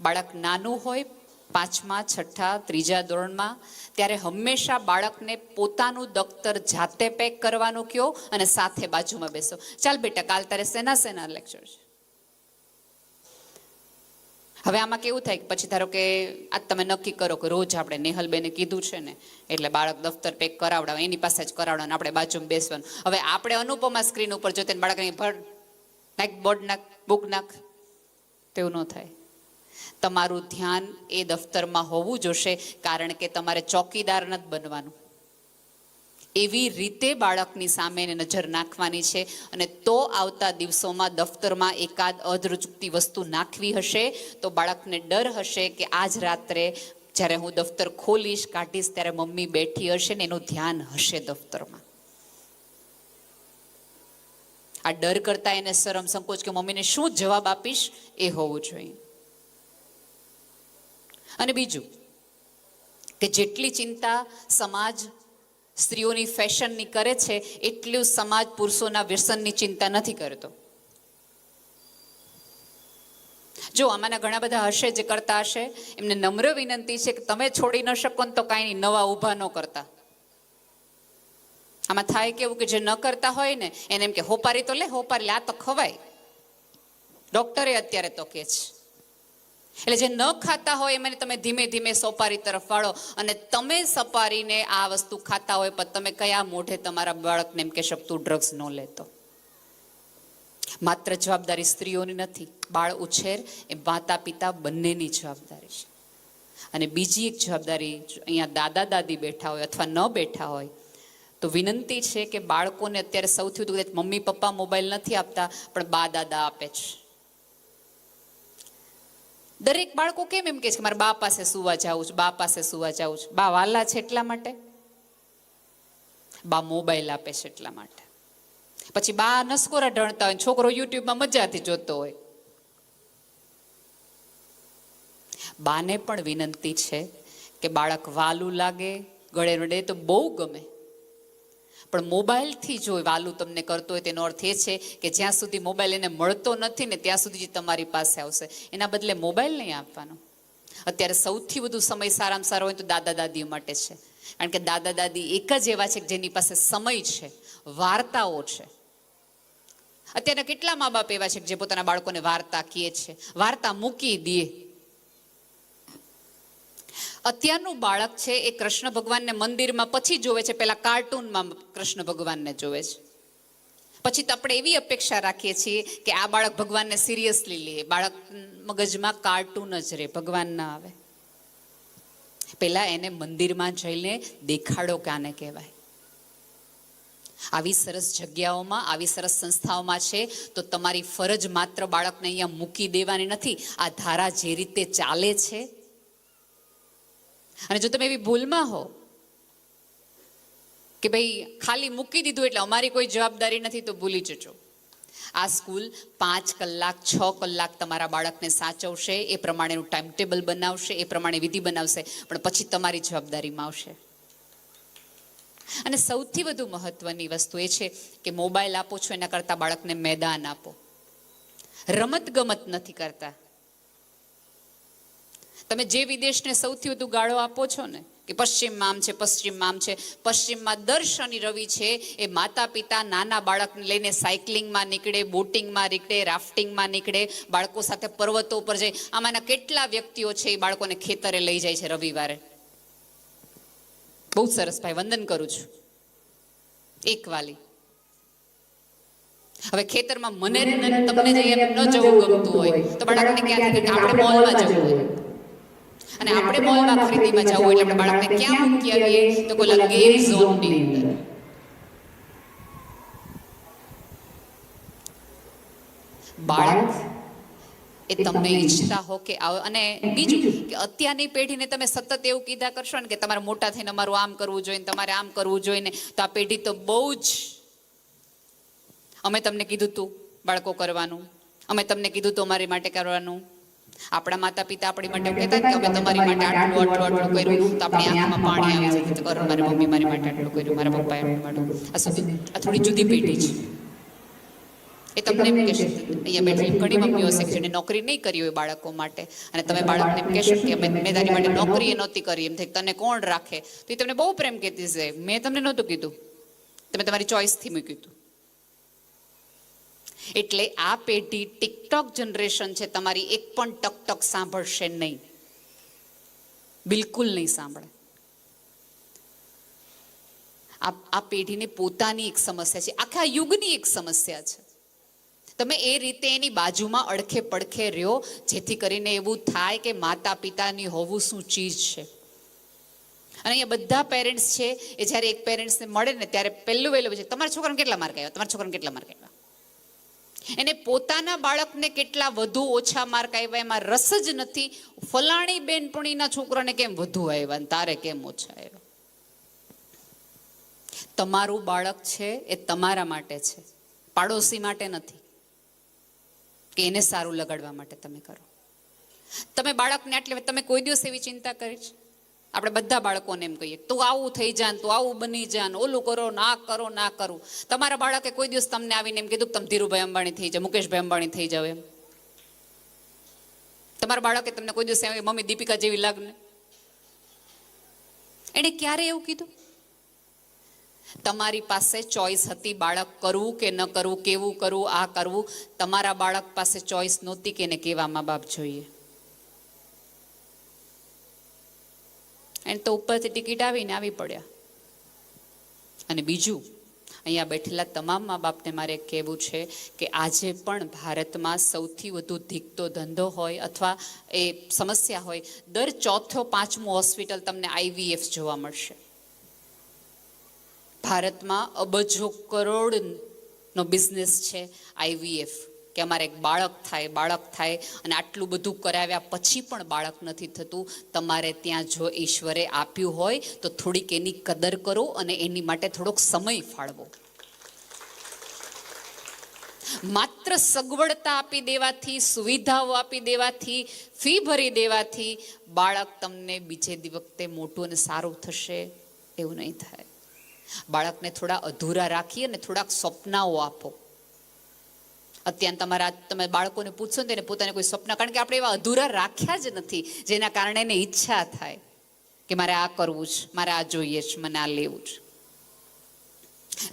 બાળક નાનું હોય, પાંચમા, છઠ્ઠા, ત્રીજા ધોરણમાં, ત્યારે હંમેશા બાળકને પોતાનું દફતર જાતે પેક કરવાનું કયો અને સાથે બાજુમાં બેસો. ચાલ બેટા, કાલ તારે સેના સેના લેક્ચર છે. હવે આમાં કેવું થાય પછી ધારો કે આજ તમે નક્કી કરો કે રોજ આપણે નેહલબેને કીધું છે ને, એટલે બાળક દફતર પેક કરાવડાવે, એની પાસે જ કરાવડાવે આપણે બાજુમાં બેસવાનું. હવે આપણે અનુપમા સ્ક્રીન ઉપર જોતે બાળકને ભર નાખ, બોર્ડ નાખ, બુક નાખ, તેવું ન થાય. તમારું ધ્યાન એ દફતરમાં હોવું જોશે, કારણ કે તમારે ચોકીદાર નથી બનવાનું. એવી રીતે બાળકની સામે નજર નાખવાની છે અને તો આવતા દિવસોમાં દફતરમાં એકાદ અધરચૂકતી વસ્તુ નાખવી હશે, તો બાળકને ડર હશે કે આજ રાત્રે જ્યારે હું દફતર ખોલીશ, કાઢીશ, ત્યારે મમ્મી બેઠી હશે ને એનું ધ્યાન હશે દફતરમાં. આ ડર કરતા એને શરમ સંકોચ કે મમ્મીને શું જવાબ આપીશ, એ હોવું જોઈએ. અને બીજું કે જેટલી ચિંતા સમાજ સ્ત્રીઓની ફેશનની કરે છે, એટલું સમાજ પુરુષોના વ્યસનની ચિંતા નથી કરતો. જો આમાંના ઘણા બધા હશે જે કરતા હશે, એમને નમ્ર વિનંતી છે કે તમે છોડી ન શકો ને તો કાંઈ નહીં, નવા ઊભા ન કરતા. આમાં થાય કેવું કે જે ન કરતા હોય ને, એને એમ કે, હોપારી તો લે, હોપારી લે આ તો ખવાય. ડોક્ટરે અત્યારે તો કે છે. એટલે જે ન ખાતા હોય એમને તમે ધીમે ધીમે સોપારી તરફ વાળો અને તમે સપારીને આ વસ્તુ ખાતા હોય પણ તમે કયા મોઢે તમારા બાળકને એમ કહેશો તું ડ્રગ્સ ન લેતો? માત્ર જવાબદારી સ્ત્રીઓની નથી, બાળ ઉછેર એ માતા પિતા બંનેની જવાબદારી છે. અને બીજી એક જવાબદારી અહીંયા દાદા દાદી બેઠા હોય અથવા ન બેઠા હોય, તો વિનંતી છે કે બાળકોને અત્યારે સૌથી વધુ મમ્મી પપ્પા મોબાઈલ નથી આપતા, પણ બા દાદા આપે છે. દરેક બાળકો કેમ એમ કે છે મારે બા પાસે સુવા જાઉં છું, બા પાસે સુવા જાવું છું? બા વાલા છે એટલા માટે? બા મોબાઈલ આપે છે એટલા માટે. પછી બા નસકોરા ઢણતા હોય છોકરો યુટ્યુબમાં મજાથી જોતો હોય. બાને પણ વિનંતી છે કે બાળક વાલું લાગે ગળે રડે તો બહુ ગમે. પણ મોબાઈલથી જો વાલું તમને કરતો હોય તેનો અર્થ એ છે કે જ્યાં સુધી મોબાઈલ એને મળતો નથી ને ત્યાં સુધી તમારી પાસે આવશે. એના બદલે મોબાઈલ નહીં આપવાનો. અત્યારે સૌથી વધુ સમય સારામાં સારો હોય તો દાદા દાદીઓ માટે છે. કારણ કે દાદા દાદી એક જ એવા છે કે જેની પાસે સમય છે, વાર્તાઓ છે. અત્યારના કેટલા મા બાપ એવા છે કે જે પોતાના બાળકોને વાર્તા કહે છે, વાર્તા મૂકી દે. અત્યારનું બાળક છે એ કૃષ્ણ ભગવાનને મંદિરમાં પછી જોવે છે. પેલા કાર્ટૂનમાં કૃષ્ણ ભગવાનને જોવે છે. પછી તો આપણે એવી અપેક્ષા રાખીએ છીએ કે આ બાળક ભગવાનને સિરિયસલી લે. બાળક મગજમાં કાર્ટૂન જ રહે ભગવાન ના આવે. પેલા એને મંદિરમાં જઈને દેખાડો કાને કહેવાય. આવી સરસ જગ્યાઓમાં, આવી સરસ સંસ્થાઓમાં છે, તો તમારી ફરજ માત્ર બાળકને અહીંયા મૂકી દેવાની નથી. આ ધારા જે રીતે ચાલે છે અને જો તમે એવી ભૂલમાં હો કે ભાઈ ખાલી મૂકી દીધું એટલે અમારી કોઈ જવાબદારી નથી, તો ભૂલી જજો. આ સ્કૂલ પાંચ કલાક, છ કલાક તમારા બાળકને સાચવશે, એ પ્રમાણેનું ટાઈમ ટેબલ બનાવશે, એ પ્રમાણે વિધિ બનાવશે, પણ પછી તમારી જવાબદારીમાં આવશે. અને સૌથી વધુ મહત્વની વસ્તુ એ છે કે મોબાઈલ આપો છો એના કરતાં બાળકને મેદાન આપો. રમત ગમત નથી કરતા. તમે જે વિદેશને સૌથી વધુ ગાળો આપો છો ને, કે પશ્ચિમમાં આમ છે પશ્ચિમમાં આમ છે પશ્ચિમમાં દર શનિ રવિ છે, એ માતા પિતા નાના બાળકને લઈને સાયકલિંગમાં નીકળે બોટિંગમાં નીકળે રાફ્ટિંગમાં નીકળે, બાળકો સાથે પર્વતો ઉપર જાય. આમાંના કેટલા વ્યક્તિઓ છે એ બાળકોને ખેતરે લઈ જાય છે રવિવારે? બહુ સરસ ભાઈ, વંદન કરું છું. એક વાલી. હવે ખેતરમાં મને તમને જઈએ ન જવું ગમતું હોય, તો બાળકને ક્યાંથી? આપણે મોલમાં જવું હોય. અને આપણે મોલમાં ખરીદીમાં જવું એટલે આપણે બાળકને ક્યાં મૂકી આવીએ તો કોઈ ગેમ ઝોનની અંદર. બાળક એ તમે ઈચ્છતા હો કે આવો. અને બીજું કે અત્યારની પેઢીને તમે સતત એવું કીધા કરશો ને કે તમારે મોટા થઈને અમારું આમ કરવું જોઈએ તમારે આમ કરવું જોઈએ ને તો આ પેઢી તો બહુ જ અમે તમને કીધું તું બાળકો કરવાનું. અમે તમને કીધું તું અમારી માટે કરવાનું. આપણા માતા પિતા આપણી માટે કહેતા કે અમે તમારી માટે આટલું આટલું આટલું કર્યું. તો આપણી આંખમાં પાણી આવી જતું તો કરો મારી મમ્મી મારી માટે આટલું કર્યું મારા પપ્પાએ આટલું માટે આ સુધી. આ થોડી જુદી પેઢી છે. એ તમને એમ કહેશે. અહીંયા બેઠેલી ઘણી મમ્મીઓ હશે જેને નોકરી નહીં કરી હોય બાળકો માટે. અને તમે બાળકને એમ કહેશો કે અમે મેં તારી માટે નોકરી એ નહોતી કરી. એમ થાય તને કોણ રાખે? તો એ તમને બહુ પ્રેમ કહેતી છે મેં તમને નહોતું કીધું. તમે તમારી ચોઈસથી મૂક્યું હતું. એટલે આ પેઢી ટિકટોક જનરેશન છે, તમારી એક પણ ટક ટક સાંભળશે નહીં. બિલકુલ નહીં સાંભળે. આ આ પેઢીને પોતાની એક સમસ્યા છે, આખા યુગની એક સમસ્યા છે. તમે એ રીતે એની બાજુમાં અડખે પડખે રહ્યો, જેથી કરીને એવું થાય કે માતા પિતાની હોવું શું ચીજ છે. અને અહીંયા બધા પેરેન્ટ્સ છે, એ જ્યારે એક પેરેન્ટ્સને મળે ને ત્યારે પહેલું વહેલું છે તમારા છોકરાને કેટલા માર્ક આવ્યા? તમારા છોકરાને કેટલા માર્ક આવ્યા? એને પોતાના બાળકને કેટલા વધુ ઓછા માર્ક આવ્યા, એમાં રસ જ નથી. ફલાણી બેનપણીના છોકરાને કેમ વધુ આવ્યા તારે કેમ ઓછા આવ્યા? તમારું બાળક છે એ તમારા માટે છે. પાડોશી માટે નથી. કે એને સારું લગાડવા માટે તમે કરો. તમે બાળકને આટલે તમે કોઈ દિવસ એવી ચિંતા કરી છે? આપણે બધા બાળકોને એમ કહીએ, તું આવું થઈ જાન, તું આવું બની જાન, ઓલું કરો, ના કરો, ના કરું. તમારા બાળકે કોઈ દિવસ તમને આવીને એમ કીધું કે તમે ધીરુભાઈ અંબાણી થઈ જાવ મુકેશભાઈ અંબાણી થઈ જાવ એમ. તમારા બાળકે તમને કોઈ દિવસ મમ્મી દીપિકા જેવી લાગને. એણે ક્યારે એવું કીધું? તમારી પાસે ચોઈસ હતી બાળક કરવું કે ન કરવું, કેવું કરવું, આ કરવું. તમારા બાળક પાસે ચોઈસ નહોતી કે એને કેવા બાપ જોઈએ? એને તો ઉપરથી ટિકિટ આવીને આવી પડ્યા. અને બીજું, અહીંયા બેઠેલા તમામ મા બાપને મારે કહેવું છે કે આજે પણ ભારતમાં સૌથી વધુ ધીકતો ધંધો હોય અથવા એ સમસ્યા હોય, દર ચોથો પાંચમો હોસ્પિટલ તમને આઈવીએફ જોવા મળશે. ભારતમાં અબજો કરોડનો બિઝનેસ છે આઈવીએફ કે અમારે એક બાળક થાય બાળક થાય અને આટલું બધું કરાવ્યા પછી પણ બાળક નથી થતું. તમારે ત્યાં જો ઈશ્વરે આપ્યું હોય તો થોડીક એની કદર કરો અને એની માટે થોડોક સમય ફાળવો. માત્ર સગવડતા આપી દેવાથી, સુવિધાઓ આપી દેવાથી, ફી ભરી દેવાથી બાળક તમને બીજે વખતે મોટું અને સારું થશે એવું નહીં થાય. બાળકને થોડા અધૂરા રાખી અને થોડાક સ્વપ્નાઓ આપો. અત્યારે તમારા તમે બાળકોને પૂછશો ને તેને પોતાને કોઈ સ્વપ્ન, કારણ કે આપણે એવા અધૂરા રાખ્યા જ નથી, જેના કારણે એને ઈચ્છા થાય કે મારે આ કરવું છે મારે આ જોઈએ છે મને આ લેવું છે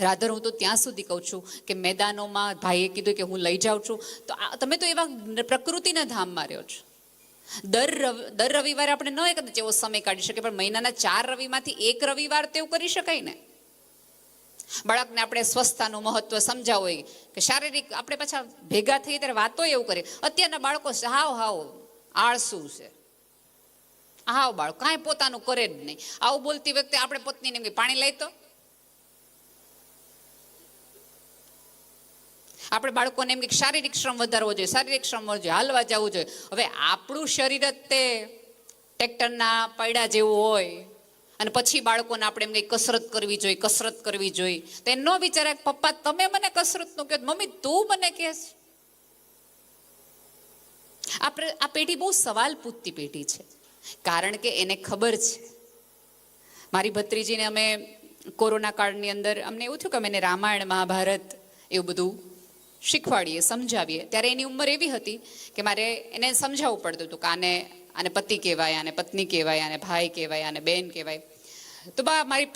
રાધર, હું તો ત્યાં સુધી કહું છું કે મેદાનોમાં ભાઈએ કીધું કે હું લઈ જાઉં છું. તો તમે તો એવા પ્રકૃતિના ધામમાં રહ્યો છો. દર રવિ, દર રવિવારે આપણે ન એક એવો સમય કાઢી શકીએ, પણ મહિનાના ચાર રવિમાંથી એક રવિવાર તેવું કરી શકાય ને. બાળકને આપણે સ્વસ્થતાનું મહત્વ સમજાવો કે શારીરિક આપણે પાછા ભેગા થઈએ ત્યારે વાતો એવું કરીએ. અત્યારના બાળકો હાવ હાવ આળસુ છે. હાવ બાળક કાંઈ પોતાનું કરે જ નહીં. આવું બોલતી વખતે આપણે પત્નીને એમ પાણી લઈ તો. આપણે બાળકોને એમ કે શારીરિક શ્રમ વધારવો જોઈએ, શારીરિક શ્રમ જોઈએ, હાલવા જવું જોઈએ. હવે આપણું શરીર જ તે ટ્રેક્ટરના પૈડા જેવું હોય. અને પછી બાળકોને આપણે એમ કંઈ કસરત કરવી જોઈએ, કસરત કરવી જોઈએ. તો એનો વિચારે પપ્પા, તમે મને કસરતનું કહો મમ્મી, તું મને કહેશ. આપણે આ પેઢી બહુ સવાલ પૂછતી પેઢી છે. કારણ કે એને ખબર છે. મારી ભત્રીજીને અમે કોરોના કાળની અંદર અમને એવું થયું કે અમે રામાયણ, મહાભારત એવું બધું શીખવાડીએ, સમજાવીએ. ત્યારે એની ઉંમર એવી હતી કે મારે એને સમજાવવું પડતું હતું કે આને આને પતિ કહેવાય, આને પત્ની કહેવાય, આને ભાઈ કહેવાય, આને બેન કહેવાય. તો બા, મારી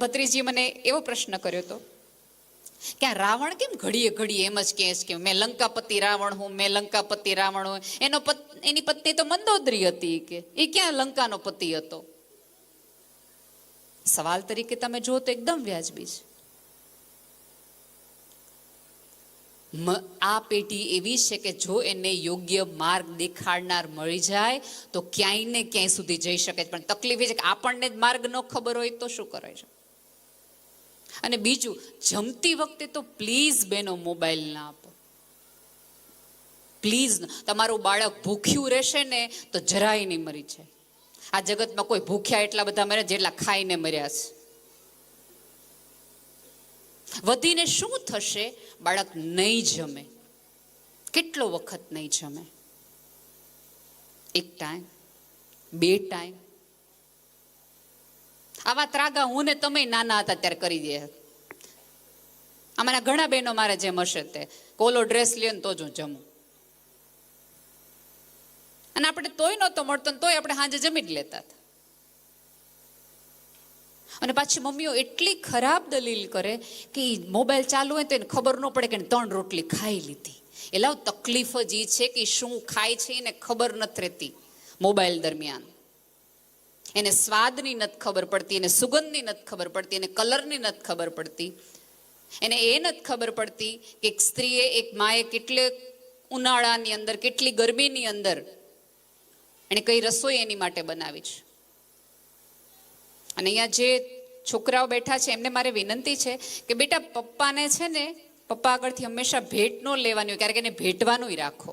ભત્રીજીએ મને એવો પ્રશ્ન કર્યો હતો કે આ રાવણ કેમ ઘડીએ ઘડીએ એમ જ કહે છે કે મેં લંકાપતિ રાવણ હું, મેં લંકાપતિ રાવણ હું. એનો એની પત્ની તો મંદોદરી હતી કે, એ ક્યાં લંકાનો પતિ હતો? સવાલ તરીકે તમે જુઓ તો એકદમ વ્યાજબી છે. આ પેઢી એવી છે કે જો એને યોગ્ય માર્ગ દેખાડનાર મળી જાય, તો ક્યાંય ને ક્યાંય સુધી જઈ શકે પણ તકલીફ એ છે કે આપણને જ માર્ગ ન ખબર હોય તો શું કરે છે? અને બીજું, જમતી વખતે તો પ્લીઝ બેનો મોબાઈલ ના આપો. પ્લીઝ તમારું બાળક ભૂખ્યું રહેશે ને, તો જરાય નહીં મરી જાય. આ જગતમાં કોઈ ભૂખ્યા એટલા બધા મર્યા જેટલા ખાઈને મર્યા છે. વધીને શું થશે? બાળક નહીં જમે. કેટલો વખત નહીં જમે? એક ટાઈમ બે ટાઈમ આવા ત્રાગા હું ને તમે નાના હતા ત્યારે કરી દે. આમાંના ઘણા બહેનો મારે જેમ હશે તે. કોલો ડ્રેસ લે ને તો જ હું જમું. અને આપણે તોય નહોતો મળતો ને તોય આપણે સાંજે જમી જ લેતા અને પાછી મમ્મીઓ એટલી ખરાબ દલીલ કરે કે મોબાઈલ ચાલુ હોય તો એને ખબર ન પડે કે ત્રણ રોટલી ખાઈ લીધી. એટલે તકલીફ જ એ છે કે શું ખાય છે એને ખબર નથી રહેતી મોબાઈલ દરમિયાન. એને સ્વાદની નથી ખબર પડતી, એને સુગંધની નથી ખબર પડતી, એને કલરની નથી ખબર પડતી. એને એ નથી ખબર પડતી કે એક સ્ત્રીએ, એક માએ કેટલે ઉનાળાની અંદર, કેટલી ગરમીની અંદર એણે કઈ રસોઈ એની માટે બનાવી છે. અને અહીંયા જે છોકરાઓ બેઠા છે, એમને મારે વિનંતી છે કે બેટા પપ્પાને છે ને, પપ્પા આગળથી હંમેશા ભેટ ન લેવાની હોય ક્યારેક એને ભેટવાનું રાખો.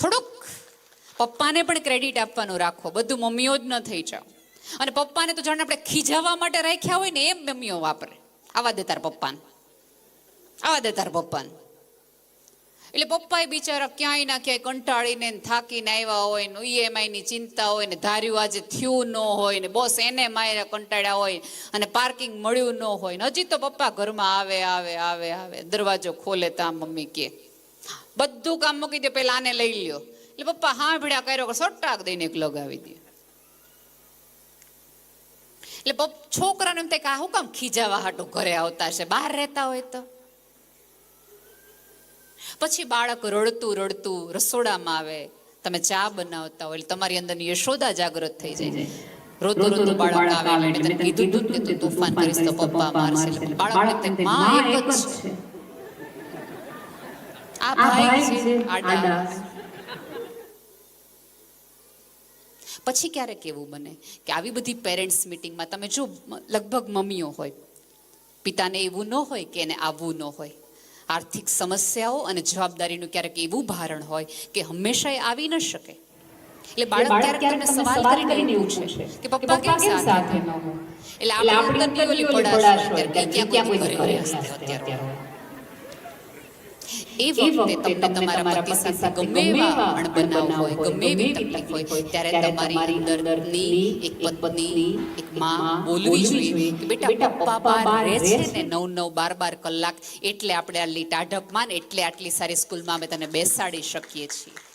થોડુંક પપ્પાને પણ ક્રેડિટ આપવાનું રાખો, બધું મમ્મીઓ જ ન થઈ જાઓ અને પપ્પાને તો જાણે આપણે ખીજાવવા માટે રાખ્યા હોય ને, એમ મમ્મીઓ વાપરે. આવા દે તાર પપ્પાને. આવા દે તાર પપ્પાને. એટલે પપ્પાએ બિચારા ક્યાંય ના ક્યાંય કંટાળીને થાકીને આવ્યા હોય ને ઈએમઆઈ ની ચિંતા હોય ને ધાર્યું આજે થયું ન હોય ને બોસ એને માયરા કંટાળ્યા હોય અને પાર્કિંગ મળ્યું ન હોય ને હજી તો પપ્પા ઘરમાં આવે આવે આવે આવે. દરવાજો ખોલે તા મમ્મી કે. બધું કામ મૂકી દે, પેલા આને લઈ લ્યો. એટલે પપ્પા હા ભીડા કર્યો સટ્ટાક દઈને એક લગાવી દે. એટલે છોકરાને એમ થાય કે આ હું કામ ખીજાવા હાટું ઘરે આવતા છે બહાર રહેતા હોય તો? પછી બાળક રડતું રડતું રસોડામાં આવે. તમે ચા બનાવતા હોય એટલે તમારી અંદરની યશોદા જાગૃત થઈ જાય. રોતું રોતું બાળક આવે મેં તને કીધું તું કે તું તોફાન કરીશ તો પપ્પા મારશે. બાળક થાય, માં એક જ છે. આ ભાઈ છે આડા. પછી ક્યારેક એવું બને કે આવી બધી પેરેન્ટ્સ મિટિંગમાં તમે જો લગભગ મમ્મીઓ હોય પિતાને એવું ન હોય કે એને આવવું ન હોય. આર્થિક સમસ્યાઓ અને જવાબદારીનું ક્યારેક એવું ભારણ હોય કે હંમેશા એ આવી ન શકે. એટલે બાળક ક્યારેક તમને સવાલ કરીને એવું છે કે પપ્પા કેમ સાથે ન એટલે આપણે ઓલી પડાશ હોય કે ક્યાં કોઈ ઘરે અત્યારે. એ વખતે તમને તમારા પતિ સાથે ગમે એવા અણબનાવ હોય ગમે એવી તકલીફ હોય ત્યારે તમારી અંદરની એક પત્ની એક માં બોલવી જોઈએ કે બેટા પપ્પા બહાર રહે છે ને નવ નવ બાર બાર કલાક એટલે આપણે આટલી ટાઢકમાં ને એટલે આટલી સારી સ્કૂલમાં અમે તને બેસાડી શકીએ છીએ.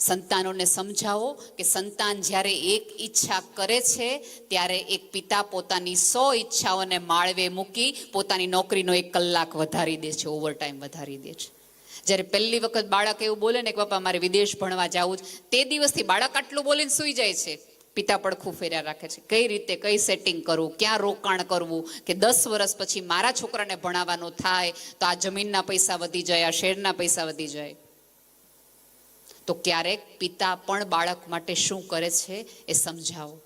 સંતાનોને સમજાવો કે સંતાન જ્યારે એક ઈચ્છા કરે છે, ત્યારે એક પિતા પોતાની સો ઈચ્છાઓને માળવે મૂકી પોતાની નોકરીનો એક કલાક વધારી દે છે ઓવરટાઈમ વધારી દે છે. જ્યારે પહેલી વખત બાળક એવું બોલે ને કે, પપ્પા, મારે વિદેશ ભણવા જવું જ તે દિવસથી બાળક આટલું બોલીને સૂઈ જાય છે. પિતા પડખું ફેર્યા રાખે છે. કઈ રીતે, કઈ સેટિંગ કરવું, ક્યાં રોકાણ કરવું, કે દસ વર્ષ પછી મારા છોકરાને ભણાવવાનું થાય, તો આ જમીનના પૈસા વધી જાય, આ શેરના પૈસા વધી જાય. તો ક્યારેક પિતા પણ બાળક માટે શું કરે છે એ સમજાવો.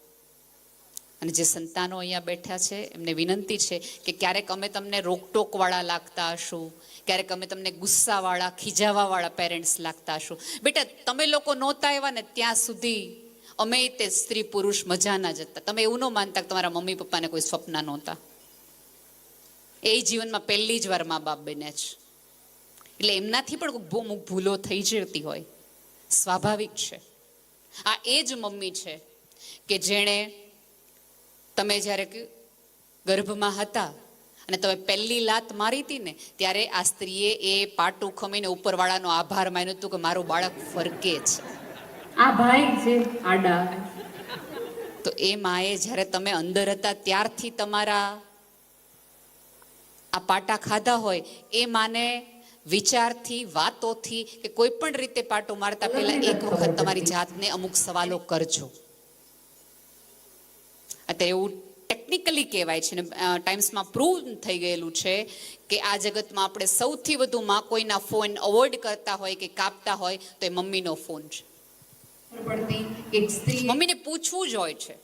અને જે સંતાનો અહીંયા બેઠા છે, એમને વિનંતી છે કે ક્યારેક અમે તમને રોકટોકવાળા લાગતા હશું, ક્યારેક અમે તમને ગુસ્સાવાળા, ખીજાવાવાળા પેરેન્ટ્સ લાગતા હશું. બેટા, તમે લોકો નહોતા આવ્યા ને ત્યાં સુધી અમે તે સ્ત્રી પુરુષ મજાના જ હતા તમે એવું ન માનતા કે તમારા મમ્મી પપ્પાને કોઈ સ્વપ્ન નહોતા. એ જીવનમાં પહેલી જ વાર મા બાપ બન્યા છે. એટલે એમનાથી પણ ભૂલો થઈ જતી હોય. સ્વાભાવિક છે. આ એ જ મમ્મી છે કે જેણે તમે જ્યારે ગર્ભમાં હતા અને તમે પહેલી લાત મારી હતી ને ત્યારે આ સ્ત્રીએ એ પાટું ખમીને ઉપરવાળાનો આભાર માન્યો હતું કે મારું બાળક ફરકે છે. આ ભાઈ છે આડા. તો એ માએ જ્યારે તમે અંદર હતા ત્યારથી તમારા આ પાટા ખાધા હોય એ માને વિચારથી વાતોથી કે કોઈ પણ રીતે પાટો મારતા પહેલા એક વખત તમારી જાતને અમુક સવાલો કરજો. અત્યારે એવું ટેકનિકલી કહેવાય છે ને ટાઈમ્સમાં પ્રૂવ થઈ ગયેલું છે કે આ જગતમાં આપણે સૌથી વધુ માં કોઈના ફોન અવોઇડ કરતા હોય કે કાપતા હોય તો એ મમ્મીનો ફોન છે. મમ્મીને પૂછવું જ હોય છે.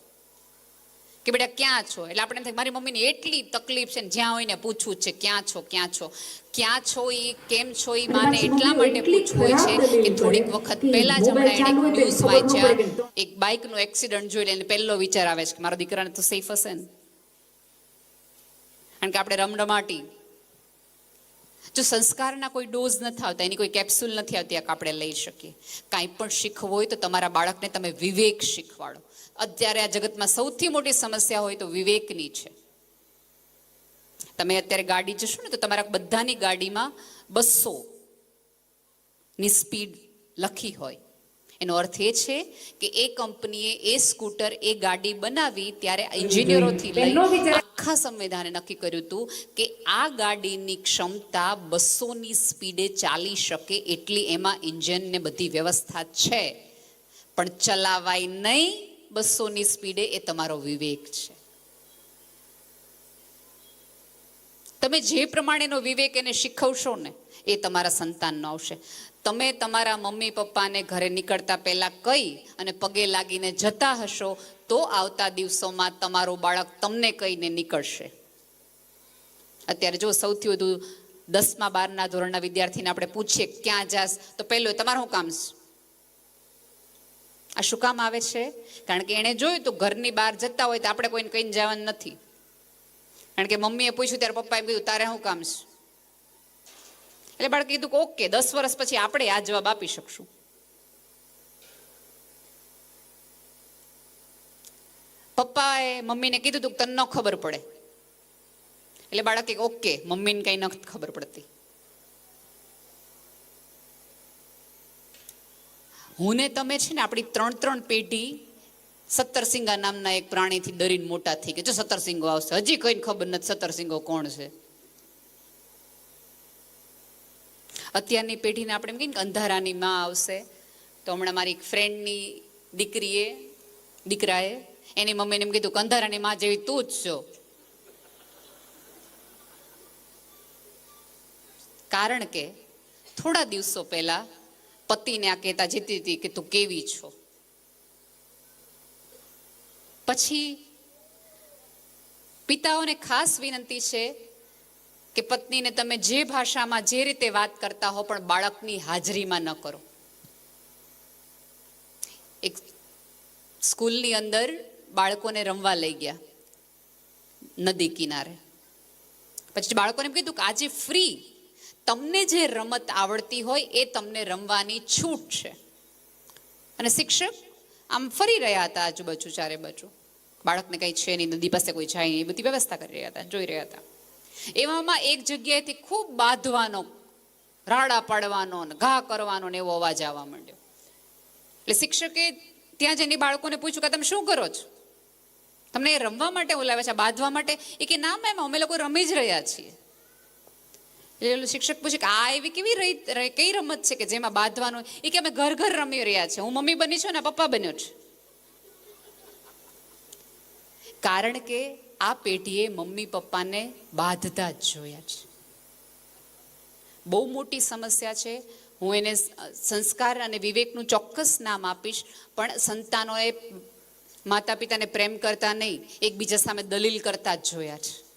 કે બેટા ક્યાં છો? એટલે આપણે થાય મારી મમ્મીને એટલી તકલીફ છે ને જ્યાં હોય ને પૂછવું છે ક્યાં છો ક્યાં છો? ક્યાં છો એ કેમ છો એ માને એટલા માટે પૂછવું હોય છે કે થોડીક વખત પહેલા જ હમણાં એને એક ન્યૂઝ વાંચ્યા. એક બાઇકનો એક્સિડન્ટ જોઈ લે પહેલો વિચાર આવે છે કે મારા દીકરાને તો સેફ હશે ને. કારણ કે આપણે રમરમાટી જો સંસ્કારના કોઈ ડોઝ નથી આવતા એની કોઈ કેપ્સ્યુલ નથી આવતી આપણે લઈ શકીએ. કાંઈ પણ શીખવું હોય તો તમારા બાળકને તમે વિવેક શીખવાડો. અત્યારે આ જગતમાં સૌથી મોટી સમસ્યા હોય તો વિવેકની છે. તમે અત્યારે ગાડી જશો ને તો તમારા બધાની ગાડીમાં બસો ની સ્પીડ લખી હોય. એનો અર્થ એ છે કે એ કંપનીએ એ સ્કૂટર એ ગાડી બનાવી ત્યારે એન્જિનિયરોથી લઈ આખા સંવિધાને નક્કી કર્યું હતું કે આ ગાડીની ક્ષમતા બસોની સ્પીડે ચાલી શકે એટલી એમાં એન્જિન ને બધી વ્યવસ્થા છે. પણ ચલાવાય નહીં બસોની સ્પીડે એ તમારો વિવેક છે. તમે જે પ્રમાણેનો વિવેક એને શીખવશો ને, એ તમારા સંતાનનો આવશે. તમે તમારા મમ્મી પપ્પાને ઘરે નીકળતા પહેલાં કહી અને પગે લાગીને જતા હશો, તો આવતા દિવસોમાં તમારું બાળક તમને કહીને નીકળશે. અત્યારે જો સૌથી વધુ દસમા બારના ધોરણના વિદ્યાર્થીને આપણે પૂછીએ, ક્યાં જાસ તો પહેલું તમારું શું કામ છે. આ શું કામ આવે છે? કારણ કે એણે જોયું તો ઘરની બહાર જતા હોય તો આપણે કોઈને કહીને જવાનું નથી. કારણ કે મમ્મીએ પૂછ્યું ત્યારે પપ્પાએ કીધું, તારે શું કામ છે? એટલે બાળકે કીધું કે, ઓકે, દસ વર્ષ પછી આપણે આ જવાબ આપી શકશું. પપ્પાએ મમ્મીને કીધું તું તને ન ખબર પડે. એટલે બાળકે ઓકે, મમ્મીને કંઈ ન ખબર પડતી. હું ને તમે છે ને આપણી ત્રણ ત્રણ પેઢી સત્તરસિંગા નામના એક પ્રાણીથી ડરીને મોટા થઈ ગયા. જો સત્તરસિંગો આવશે? હજી કોઈને ખબર નથી સત્તરસિંગો કોણ છે. અત્યારની પેઢીને આપણે એમ કહીએ કે અંધારાની માં આવશે. તો હમણાં મારી એક ફ્રેન્ડની દીકરીએ, દીકરાએ, એની મમ્મીને એમ કીધું કે અંધારાની માં જેવી તું જ છો. કારણ કે થોડા દિવસો પહેલા પતિને આ કહેતા જતી હતી કે તું કેવી છો? પછી પિતાઓને ખાસ વિનંતી છે કે પત્નીને તમે જે ભાષામાં જે રીતે વાત કરતા હો પણ બાળકની હાજરીમાં ન કરો. એક સ્કૂલની અંદર બાળકોને રમવા લઈ ગયા નદી કિનારે. પછી બાળકોને કીધું કે આજે ફ્રી તમને જે રમત આવડતી હોય એ તમને રમવાની છૂટ છે. અને શિક્ષક, આમ ફરી રહ્યા હતા આજુબાજુ, ચારે બાજુ. બાળકને કંઈ છે નહીં, નદી પાસે કોઈ જાય નહીં, એ બધી વ્યવસ્થા કરી રહ્યા હતા, જોઈ રહ્યા હતા. એવામાં એક જગ્યાએથી ખૂબ બાંધવાનો, રાડા પાડવાનો ને ઘા કરવાનો ને એવો અવાજ આવવા માંડ્યો. એટલે શિક્ષકે ત્યાં જઈને બાળકોને પૂછ્યું કે તમે શું કરો છો? તમને રમવા માટે બોલાવે છે બાંધવા માટે? એ કે, ના, મેમ, અમે લોકો રમી જ રહ્યા છીએ. એટલે ઓલું શિક્ષક પૂછે કે, આ એવી કેવી રહી કઈ રમત છે કે જેમાં બાંધવાનું? એ કે, અમે ઘર ઘર રમી રહ્યા છે હું મમ્મી બની છું ને પપ્પા બન્યો છે. કારણ કે આ પેઢીએ મમ્મી પપ્પાને બાંધતા જ જોયા છે. બહુ મોટી સમસ્યા છે. હું એને સંસ્કાર અને વિવેકનું ચોક્કસ નામ આપીશ, પણ સંતાનોએ માતા પિતાને પ્રેમ કરતા નહીં, એકબીજા સામે દલીલ કરતા જ જોયા છે.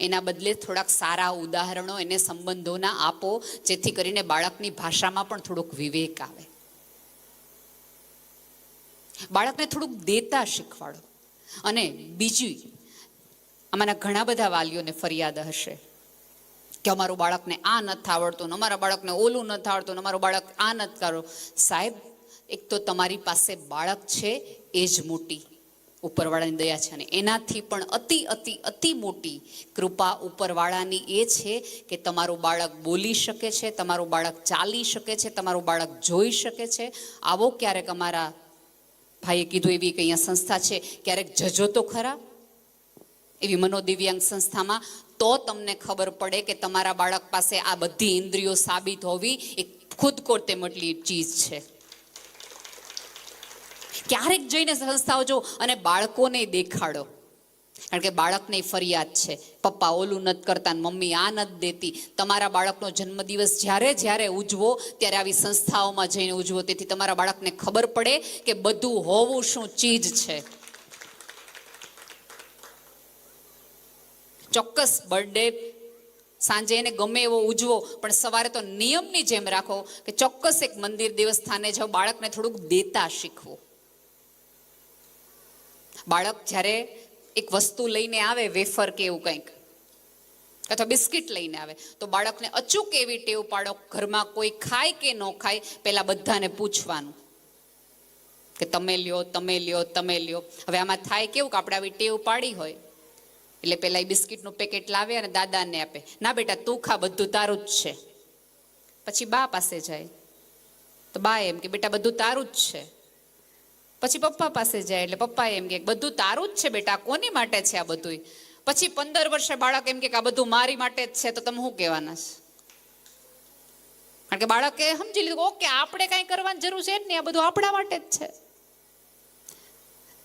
એના બદલે થોડાક સારા ઉદાહરણો એને સંબંધોના આપો, જેથી કરીને બાળકની ભાષામાં પણ થોડુંક વિવેક આવે. બાળકને થોડુંક દેતા શીખવાડો. અને બીજું, આમાંના ઘણા બધા વાલીઓને ફરિયાદ હશે કે અમારું બાળકને આ નથી આવડતું અમારા બાળકને ઓલું નથી આવડતું અમારું બાળક આ નથી કરો. સાહેબ, એક તો તમારી પાસે બાળક છે, એ જ મોટી. ઉપરવાળાની દયા છે અને એનાથી પણ અતિ અતિ અતિ મોટી કૃપા ઉપરવાળાની એ છે કે તમારું બાળક બોલી શકે છે, તમારું બાળક ચાલી શકે છે, તમારું બાળક જોઈ શકે છે. આવો ક્યારેક અમારા ભાઈએ કીધું એવી કંઈ સંસ્થા છે, ક્યારેક જજો તો ખરા? એવી મનોદિવ્યાંગ સંસ્થામાં તો તમને ખબર પડે કે તમારા બાળક પાસે આ બધી ઇન્દ્રિયો સાબિત હોવી એ ખુદ કોરતે મટલી ચીજ છે. ક્યારેક જઈને સંસ્થાઓ જો અને બાળકોને દેખાડો. કારણ કે બાળકને ફરિયાદ છે. પપ્પા ઓલું નથી કરતા મમ્મી આ નથી દેતી. તમારા બાળકનો જન્મદિવસ જ્યારે જ્યારે ઉજવો, ત્યારે આવી સંસ્થાઓમાં જઈને ઉજવો. તેથી તમારા બાળકને ખબર પડે કે બધું હોવું શું ચીજ છે. ચોક્કસ બર્થડે, સાંજે એને ગમે એવો ઉજવો, પણ સવારે તો નિયમની જેમ રાખો કે ચોક્કસ એક મંદિર દેવસ્થાને જાઓ, બાળકને થોડુંક દેતા શીખવું. બાળક જ્યારે એક વસ્તુ લઈને આવે, વેફર કે એવું કંઈક, અથવા બિસ્કિટ લઈને આવે, તો બાળકને અચૂક એવી ટેવ પાડો ઘરમાં કોઈ ખાય કે ન ખાય પહેલાં બધાને પૂછવાનું કે તમે લ્યો તમે લ્યો તમે લ્યો. હવે આમાં થાય કેવું કે આપણે આવી ટેવ પાડી હોય, એટલે પેલા એ બિસ્કિટનું પેકેટ લાવે અને દાદાને આપે. ના બેટા, તું ખા, બધું તારું જ છે. પછી બા પાસે જાય. તો બા એમ કે, બેટા, બધું તારું જ છે. પછી પપ્પા પાસે જાય એટલે પપ્પા એમ કે, બધું તારું જ છે બેટા, કોની માટે છે આ બધું પછી પંદર વર્ષે બાળક એમ કે આ બધું મારી માટે જ છે, તો તમે શું કહેવાના છે? કારણ કે બાળકે સમજી લીધું ઓકે, આપણે કાંઈ કરવાની જરૂર છે જ નહીં, આ બધું આપણા માટે જ છે.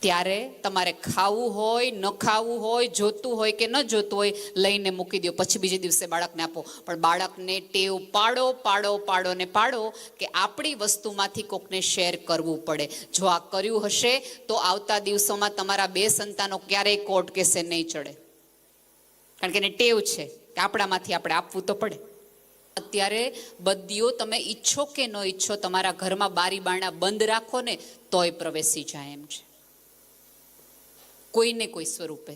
ત્યારે તમારે ખાવું હોય, ન ખાવું હોય, જોતું હોય કે ન જોતું હોય, લઈને મૂકી દો પછી બીજે દિવસે બાળકને આપો. પણ બાળકને ટેવ પાડો પાડો પાડો ને પાડો કે આપણી વસ્તુમાંથી કોકને શેર કરવું પડે. જો આ કર્યું હશે, તો આવતા દિવસોમાં તમારા બે સંતાનો ક્યારેય કોર્ટ કેસે નહીં ચડે. કારણ કે એને ટેવ છે કે આપણામાંથી આપણે આપવું તો પડે. અત્યારે બદીઓ તમે ઈચ્છો કે ન ઈચ્છો, તમારા ઘરમાં બારી બારણા બંધ રાખો ને, તોય પ્રવેશી જાય એમ છે. કોઈને કોઈ સ્વરૂપે.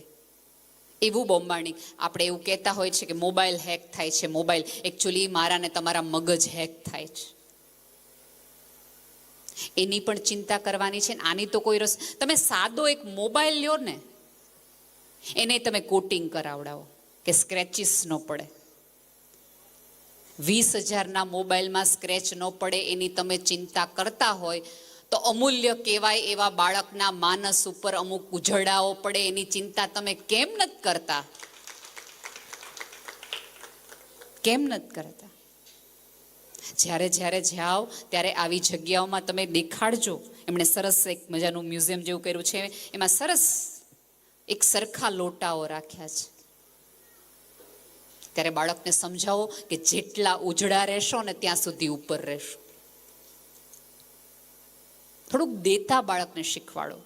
એવું બોમ્બાણી આપણે એવું કહેતા હોય છે કે મોબાઈલ હેક થાય છે, મોબાઈલ. એકચ્યુઅલી મારા ને તમારા મગજ હેક થાય છે. એની પણ ચિંતા કરવાની છે આની તો કોઈ રસ. તમે સાદો એક મોબાઈલ લ્યો ને, એને તમે કોટિંગ કરાવડાવો કે સ્ક્રેચિસ ન પડે. વીસ હજારના મોબાઈલમાં સ્ક્રેચ ન પડે એની તમે ચિંતા કરતા હોય તો અમૂલ્ય કહેવાય એવા બાળકના માનસ ઉપર અમુક ઉજળાઓ પડે, એની ચિંતા તમે કેમ નથી કરતા? કેમ નથી કરતા? જ્યારે જ્યારે જાઓ, ત્યારે આવી જગ્યાઓમાં તમે દેખાડજો. એમણે સરસ એક મજાનું મ્યુઝિયમ જેવું કર્યું છે. એમાં સરસ એક સરખા લોટાઓ રાખ્યા છે. ત્યારે બાળકને સમજાવો કે જેટલા ઉજળા રહેશો ને ત્યાં સુધી ઉપર રહેશો. થોડુંક દેતા બાળકને શીખવાડો.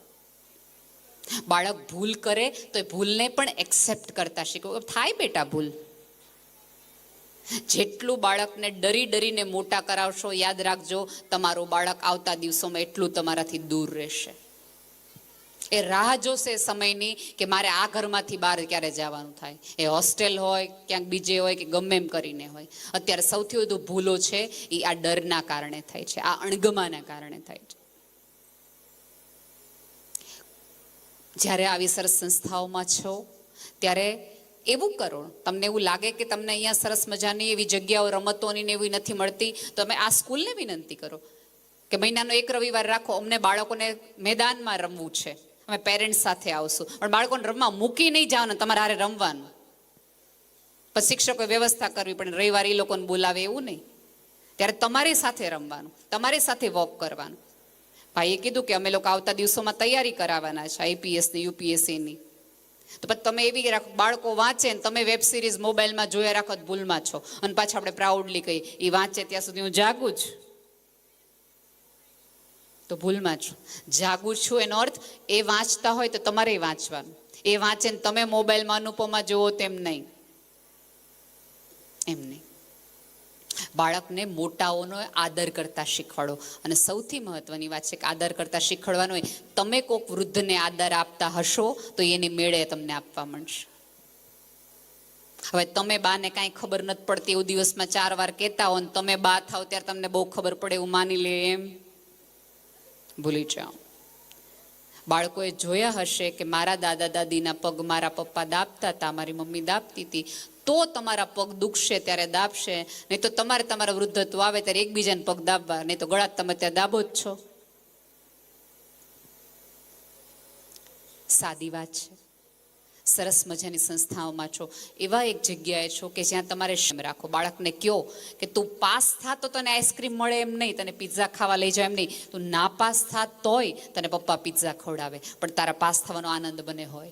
બાળક ભૂલ કરે તો એ ભૂલને પણ એક્સેપ્ટ કરતા શીખવો. થાય બેટા ભૂલ. જેટલું બાળકને ડરી ડરીને મોટા કરાવશો, યાદ રાખજો, તમારું બાળક આવતા દિવસોમાં એટલું તમારાથી દૂર રહેશે. એ રાહ જોશે સમયની કે મારે આ ઘરમાંથી બહાર ક્યારે જવાનું થાય. એ હોસ્ટેલ હોય, ક્યાંક બીજે હોય કે ગમે એમ કરીને હોય. અત્યારે સૌથી વધુ ભૂલો છે એ આ ડરના કારણે થાય છે, આ અણગમાના કારણે થાય છે. જ્યારે આવી સરસ સંસ્થાઓમાં છો, ત્યારે એવું કરો. તમને એવું લાગે કે તમને અહીંયા સરસ મજાની એવી જગ્યાઓ, રમતોની ને એવી નથી મળતી, તો તમે આ સ્કૂલને વિનંતી કરો કે મહિનાનો એક રવિવાર રાખો. અમને બાળકોને મેદાનમાં રમવું છે. અમે પેરેન્ટ્સ સાથે આવશું. પણ બાળકોને રમવા મૂકી નહીં જવાનું, તમારે હારે રમવાનું. પછી શિક્ષકોએ વ્યવસ્થા કરવી પણ રવિવાર એ લોકોને બોલાવે એવું નહીં. ત્યારે તમારી સાથે રમવાનું, તમારી સાથે વોક કરવાનું. ભાઈએ કીધું કે અમે લોકો આવતા દિવસોમાં તૈયારી કરાવવાના છે, આઈપીએસ ને યુપીએસસીની તો પછી તમે એવી રાખો બાળકો વાંચે ને તમે વેબ સિરીઝ મોબાઈલમાં જોયા રાખો ભૂલમાં છો. અને પાછા આપણે પ્રાઉડલી કહીએ એ વાંચે ત્યાં સુધી હું જાગું જ તો ભૂલમાં છું. જાગું છું એનો અર્થ, એ વાંચતા હોય તો તમારે વાંચવાનું. એ વાંચે ને તમે મોબાઈલમાં અનુપમા જુઓ તેમ નહીં. એમ નહીં. બાળકને મોટાઓનો આદર કરતા શીખવાડો. અને સૌથી મહત્વની વાત છે કે આદર કરતા શીખવાડવાનો હોય, તમે કોઈક વૃદ્ધને આદર આપતા હશો, તો એની મેળે તમને આપવા મળશે. હવે તમે બાને કાંઈ ખબર નથી પડતી, એવું દિવસમાં ચાર વાર કહેતા હો ને તમે બા થાવ ત્યારે તમને બહુ ખબર પડે, એવું માની લે એમ. ભૂલી જાઓ. બાળકોએ જોયા હશે કે મારા દાદા દાદીના પગ મારા પપ્પા દાબતા હતા, મારી મમ્મી દાબતી હતી, તો તમારા પગ દુખશે ત્યારે દાબશે. નહીં તો તમારે તમારા વૃદ્ધત્વ આવે ત્યારે એકબીજાને પગ દાબવા. નહીં તો ગળા તમે ત્યાં દાબો જ છો. સાદી વાત છે. સરસ મજાની સંસ્થાઓમાં છો. એવા એક જગ્યાએ છો કે જ્યાં તમારે શેમ રાખો. બાળકને કયો કે તું પાસ થા તો તને આઈસ્ક્રીમ મળે એમ નહીં, તને પિઝા ખાવા લઈ જાય એમ નહીં. તું ના પાસ થા તોય તને પપ્પા પિઝા ખવડાવે. પણ તારા પાસ થવાનો આનંદ બને હોય.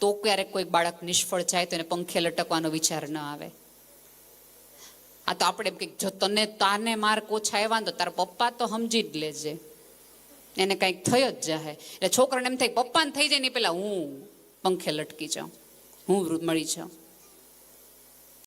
તો ક્યારેક કોઈ બાળક નિષ્ફળ જાય તો એને પંખે લટકવાનો વિચાર ન આવે. આ તો આપણે એમ કે જો તને તાને માર્ક ઓછા આવ્યા તો તારા પપ્પા તો સમજી જ લેજે. એને કંઈક થયો જ જાહે. એટલે છોકરાને એમ થાય, પપ્પાને થઈ જાય ને પેલા હું? પંખે લટકી જાઉં. હું મળી જાઉં.